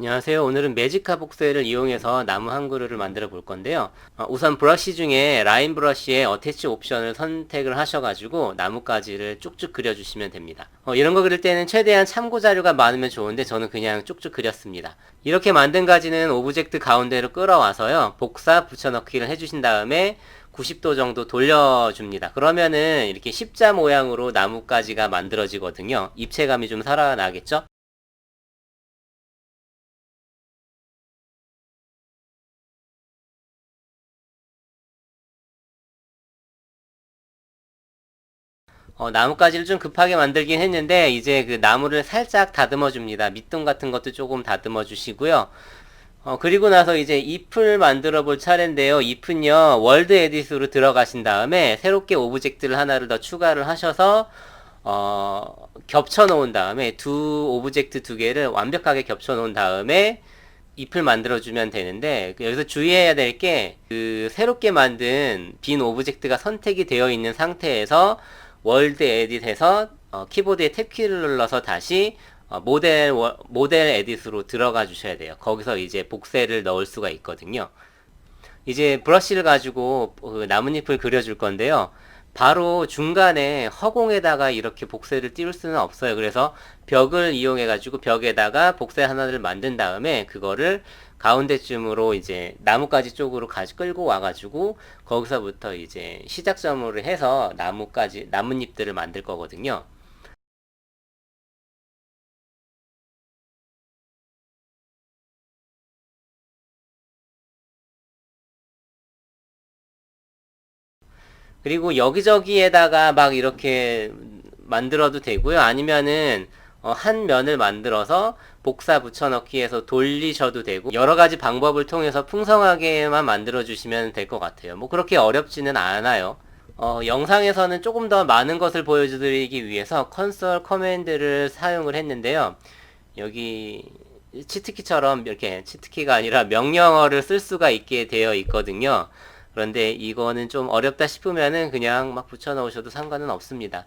안녕하세요. 오늘은 매지카 복셀을 이용해서 나무 한 그루를 만들어 볼 건데요. 어, 우선 브러쉬 중에 라인 브러쉬의 어태치 옵션을 선택을 하셔가지고 나뭇가지를 쭉쭉 그려주시면 됩니다. 어, 이런 거 그릴 때는 최대한 참고 자료가 많으면 좋은데 저는 그냥 쭉쭉 그렸습니다. 이렇게 만든 가지는 오브젝트 가운데로 끌어와서요. 복사 붙여넣기를 해주신 다음에 90도 정도 돌려줍니다. 그러면은 이렇게 십자 모양으로 나뭇가지가 만들어지거든요. 입체감이 좀 살아나겠죠? 어, 나뭇가지를 좀 급하게 만들긴 했는데 이제 그 나무를 살짝 다듬어 줍니다. 밑둥 같은 것도 조금 다듬어 주시고요. 어, 그리고 나서 이제 잎을 만들어 볼 차례인데요. 잎은요, 월드 에디트로 들어가신 다음에 새롭게 오브젝트를 하나를 더 추가를 하셔서 어, 겹쳐 놓은 다음에 두 오브젝트 두 개를 완벽하게 겹쳐 놓은 다음에 잎을 만들어 주면 되는데 그 여기서 주의해야 될 게 그 새롭게 만든 빈 오브젝트가 선택이 되어 있는 상태에서 월드 에딧에서 어, 키보드에 탭키를 눌러서 다시 어, 모델 워, 모델 에딧으로 들어가 주셔야 돼요. 거기서 이제 복셀을 넣을 수가 있거든요. 이제 브러쉬를 가지고 그 나뭇잎을 그려줄 건데요. 바로 중간에 허공에다가 이렇게 복셀을 띄울 수는 없어요. 그래서 벽을 이용해 가지고 벽에다가 복셀 하나를 만든 다음에 그거를 가운데쯤으로 이제 나뭇가지 쪽으로 가지 끌고 와 가지고 거기서부터 이제 시작점으로 해서 나뭇가지 나뭇잎들을 만들 거거든요. 그리고 여기저기에다가 막 이렇게 만들어도 되고요. 아니면은 어, 한 면을 만들어서 복사 붙여넣기 해서 돌리셔도 되고 여러 가지 방법을 통해서 풍성하게만 만들어 주시면 될 것 같아요. 뭐 그렇게 어렵지는 않아요. 어, 영상에서는 조금 더 많은 것을 보여드리기 위해서 컨솔 커맨드를 사용을 했는데요. 여기 치트키처럼 이렇게 치트키가 아니라 명령어를 쓸 수가 있게 되어 있거든요. 그런데 이거는 좀 어렵다 싶으면은 그냥 막 붙여 넣으셔도 상관은 없습니다.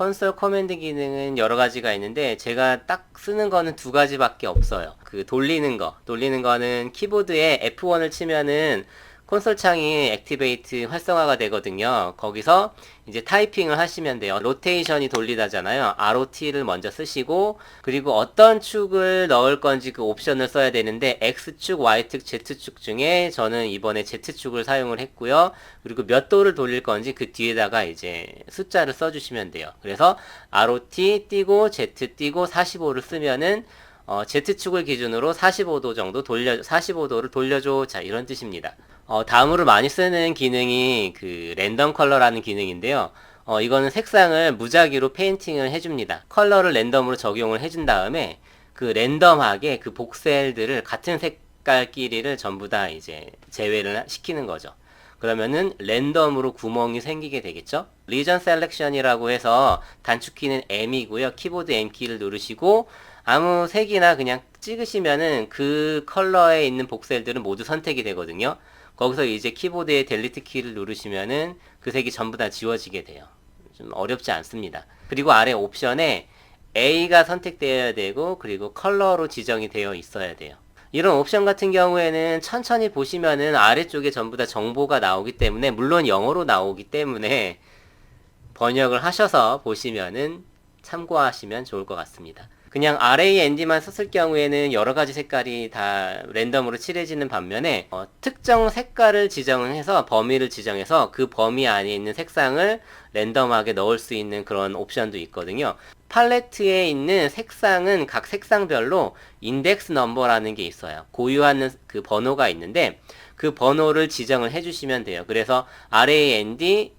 컨솔 커맨드 기능은 여러 가지가 있는데 제가 딱 쓰는 거는 두 가지밖에 없어요. 그 돌리는 거. 돌리는 거는 키보드에 F1을 치면은 콘솔 창이 액티베이트 활성화가 되거든요. 거기서 이제 타이핑을 하시면 돼요. 로테이션이 돌리다잖아요. ROT를 먼저 쓰시고 그리고 어떤 축을 넣을 건지 그 옵션을 써야 되는데 X축, Y축, Z축 중에 저는 이번에 Z축을 사용을 했고요. 그리고 몇 도를 돌릴 건지 그 뒤에다가 이제 숫자를 써주시면 돼요. 그래서 ROT 띄고 Z 띄고 45를 쓰면은 어, Z축을 기준으로 45도 정도 돌려 45도를 돌려줘 자 이런 뜻입니다. 어, 다음으로 많이 쓰는 기능이 그 랜덤 컬러라는 기능인데요. 어, 이거는 색상을 무작위로 페인팅을 해줍니다. 컬러를 랜덤으로 적용을 해준 다음에 그 랜덤하게 그 복셀들을 같은 색깔끼리를 전부 다 이제 제외를 시키는 거죠. 그러면은 랜덤으로 구멍이 생기게 되겠죠? 리전 셀렉션이라고 해서 단축키는 M이고요. 키보드 M키를 누르시고 아무 색이나 그냥 찍으시면은 그 컬러에 있는 복셀들은 모두 선택이 되거든요. 거기서 이제 키보드에 델리트 키를 누르시면은 그 색이 전부 다 지워지게 돼요. 좀 어렵지 않습니다. 그리고 아래 옵션에 A가 선택되어야 되고 그리고 컬러로 지정이 되어 있어야 돼요. 이런 옵션 같은 경우에는 천천히 보시면은 아래쪽에 전부 다 정보가 나오기 때문에 물론 영어로 나오기 때문에 번역을 하셔서 보시면은 참고하시면 좋을 것 같습니다. 그냥 RAND만 썼을 경우에는 여러 가지 색깔이 다 랜덤으로 칠해지는 반면에 어, 특정 색깔을 지정해서 범위를 지정해서 그 범위 안에 있는 색상을 랜덤하게 넣을 수 있는 그런 옵션도 있거든요. 팔레트에 있는 색상은 각 색상별로 인덱스 넘버라는 게 있어요. 고유하는 그 번호가 있는데 그 번호를 지정을 해주시면 돼요. 그래서 RAND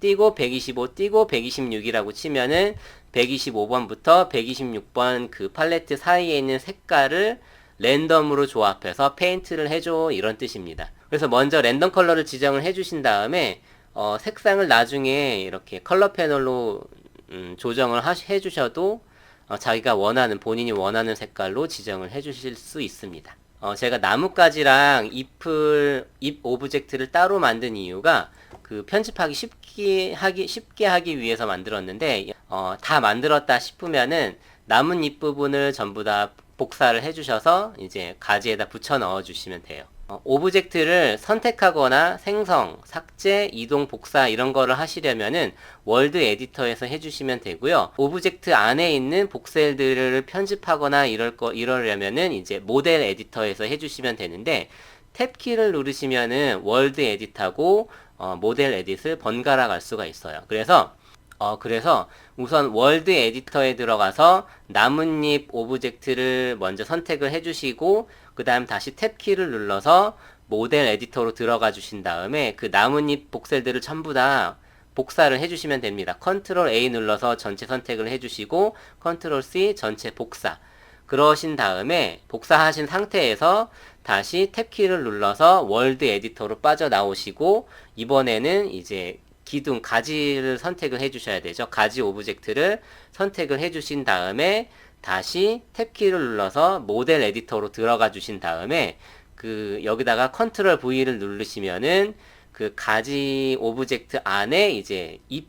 띄고 125 띄고 126이라고 치면은 125번부터 126번 그 팔레트 사이에 있는 색깔을 랜덤으로 조합해서 페인트를 해줘 이런 뜻입니다. 그래서 먼저 랜덤 컬러를 지정을 해주신 다음에 어, 색상을 나중에 이렇게 컬러 패널로 음, 조정을 하, 해주셔도 어, 자기가 원하는 본인이 원하는 색깔로 지정을 해주실 수 있습니다. 어, 제가 나뭇가지랑 잎을 잎 오브젝트를 따로 만든 이유가 그 편집하기 쉽게 하기 쉽게 하기 위해서 만들었는데 어, 다 만들었다 싶으면은 남은 잎 부분을 전부 다 복사를 해주셔서 이제 가지에다 붙여 넣어 주시면 돼요. 어, 오브젝트를 선택하거나 생성, 삭제, 이동, 복사 이런 거를 하시려면은 월드 에디터에서 해주시면 되고요. 오브젝트 안에 있는 복셀들을 편집하거나 이럴 거 이러려면은 이제 모델 에디터에서 해주시면 되는데 탭키를 누르시면은 월드 에디트하고 어, 모델 에디트를 번갈아 갈 수가 있어요. 그래서 어, 그래서 우선 월드 에디터에 들어가서 나뭇잎 오브젝트를 먼저 선택을 해주시고, 그 다음 다시 탭키를 눌러서 모델 에디터로 들어가 주신 다음에 그 나뭇잎 복셀들을 전부 다 복사를 해주시면 됩니다. 컨트롤 A 눌러서 전체 선택을 해주시고, 컨트롤 C 전체 복사. 그러신 다음에 복사하신 상태에서 다시 탭키를 눌러서 월드 에디터로 빠져나오시고, 이번에는 이제 기둥 가지를 선택을 해주셔야 되죠. 가지 오브젝트를 선택을 해주신 다음에 다시 탭키를 눌러서 모델 에디터로 들어가 주신 다음에 그 여기다가 컨트롤 V를 누르시면은 그 가지 오브젝트 안에 이제 잎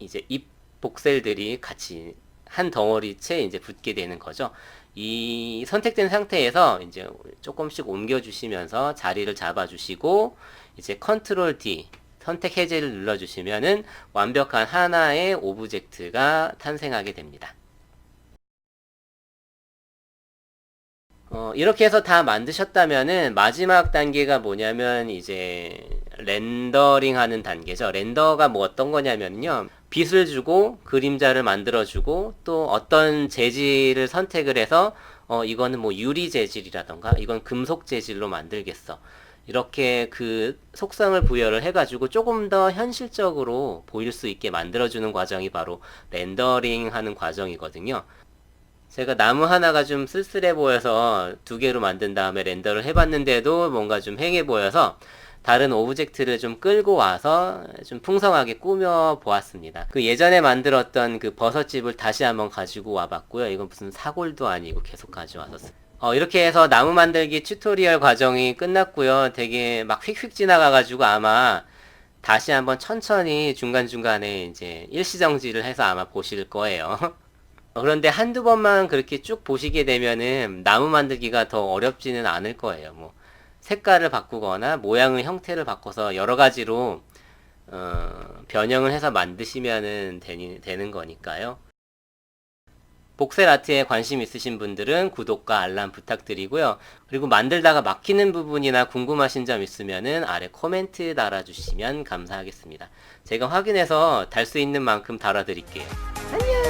이제 잎 복셀들이 같이 한 덩어리채 이제 붙게 되는 거죠. 이 선택된 상태에서 이제 조금씩 옮겨 주시면서 자리를 잡아 주시고 이제 컨트롤 D 선택 해제를 눌러주시면은 완벽한 하나의 오브젝트가 탄생하게 됩니다. 어, 이렇게 해서 다 만드셨다면은 마지막 단계가 뭐냐면 이제 렌더링 하는 단계죠. 렌더가 뭐 어떤 거냐면요. 빛을 주고 그림자를 만들어 주고 또 어떤 재질을 선택을 해서 어, 이거는 뭐 유리 재질이라던가 이건 금속 재질로 만들겠어. 이렇게 그 속성을 부여를 해가지고 조금 더 현실적으로 보일 수 있게 만들어주는 과정이 바로 렌더링 하는 과정이거든요. 제가 나무 하나가 좀 쓸쓸해 보여서 두 개로 만든 다음에 렌더를 해봤는데도 뭔가 좀 행해 보여서 다른 오브젝트를 좀 끌고 와서 좀 풍성하게 꾸며 보았습니다. 그 예전에 만들었던 그 버섯집을 다시 한번 가지고 와봤고요. 이건 무슨 사골도 아니고 계속 가져와서 어, 이렇게 해서 나무 만들기 튜토리얼 과정이 끝났고요. 되게 막 휙휙 지나가가지고 아마 다시 한번 천천히 중간중간에 이제 일시정지를 해서 아마 보실 거예요. 어, 그런데 한두 번만 그렇게 쭉 보시게 되면은 나무 만들기가 더 어렵지는 않을 거예요. 뭐 색깔을 바꾸거나 모양의 형태를 바꿔서 여러 가지로 어, 변형을 해서 만드시면은 되니, 되는 거니까요. 복셀 아트에 관심 있으신 분들은 구독과 알람 부탁드리고요. 그리고 만들다가 막히는 부분이나 궁금하신 점 있으면은 아래 코멘트 달아주시면 감사하겠습니다. 제가 확인해서 달 수 있는 만큼 달아드릴게요. 안녕!